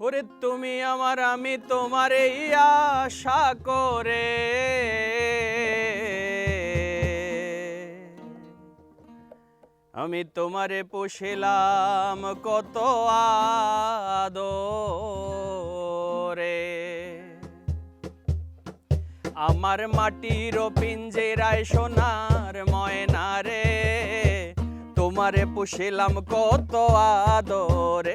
ওরে তুমি আমার, আমি তোমার এই আশা করে। আমি তোমারে পুষিলাম কত আদরে। আমার মাটির পিঞ্জেরায় সোনার ময়না রে, তোমারে পুষিলাম কত আদরে।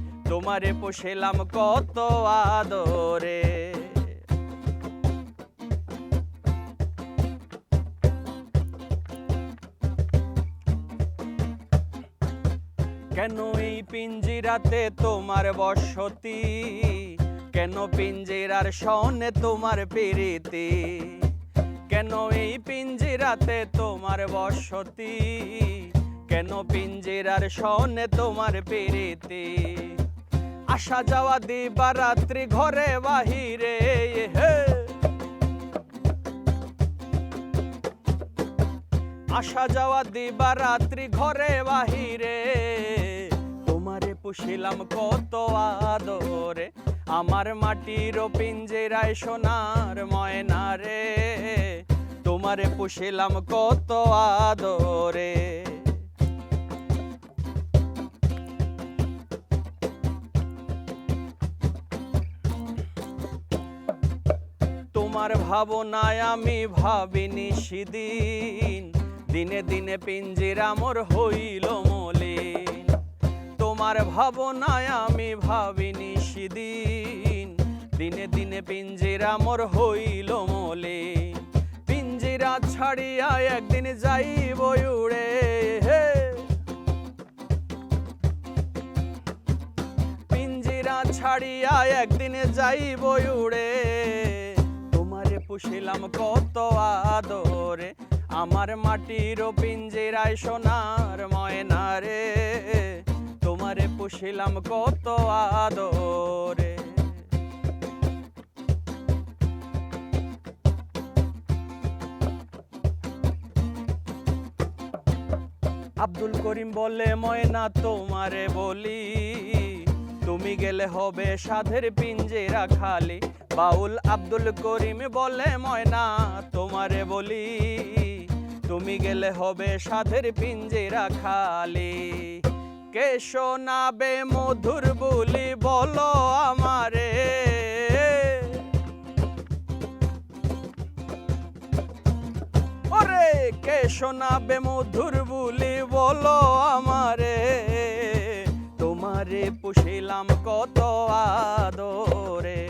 তোমারে পুষিলাম কত আদরে। কেন এই পিঞ্জিরাতে তোমার বসতি? কেন পিঞ্জিরার সনে তোমার প্রীতি? কেন এই পিঞ্জিরাতে তোমার বসতি? কেন পিঞ্জিরার সনে তোমার প্রীতি? আসা যাওয়া দিবা রাত্রি ঘরে বাহিরে হে আসা যাওয়া দিবা রাত্রি ঘরে বাহিরে, তোমারে পুষিলাম কত আদরে, আমার মাটির পিঞ্জেরায় সোনার ময়না রে, তোমারে পুষিলাম কত আদরে। তোমার ভাবনায় আমি ভাবিনি সেদিন। দিনে দিনে পিঞ্জিরা মোর হইল মলিন। তোমার ভাবনায় আমি ভাবিনি সেদিন। দিনে দিনে পিঞ্জিরা মোর হইল মলিন। পিঞ্জিরা ছাড়িয়া একদিন যাইব উড়ে, হে। পিঞ্জিরা ছাড়িয়া একদিন যাইব উড়ে। পুষিলাম কত আদরে। আমার মাটির পিঞ্জিরায় সোনার ময়না রে। তোমারে পুষিলাম কত আদরে। আব্দুল করিম বলে, ময়না, তোমারে বলি, তুমি গেলে হবে সাধের পিঞ্জেরা খালি। বাউল আব্দুল করিম বলে, ময়না, তোমারে বলি, তুমি গেলে হবে সাধের পিঞ্জেরা খালি। কে শোনাবে মধুর বলি বলো আমারে। ওরে কে শোনাবে মধুর বুলি বলো আমারে। তোমারে পুষিলাম কত আদরে।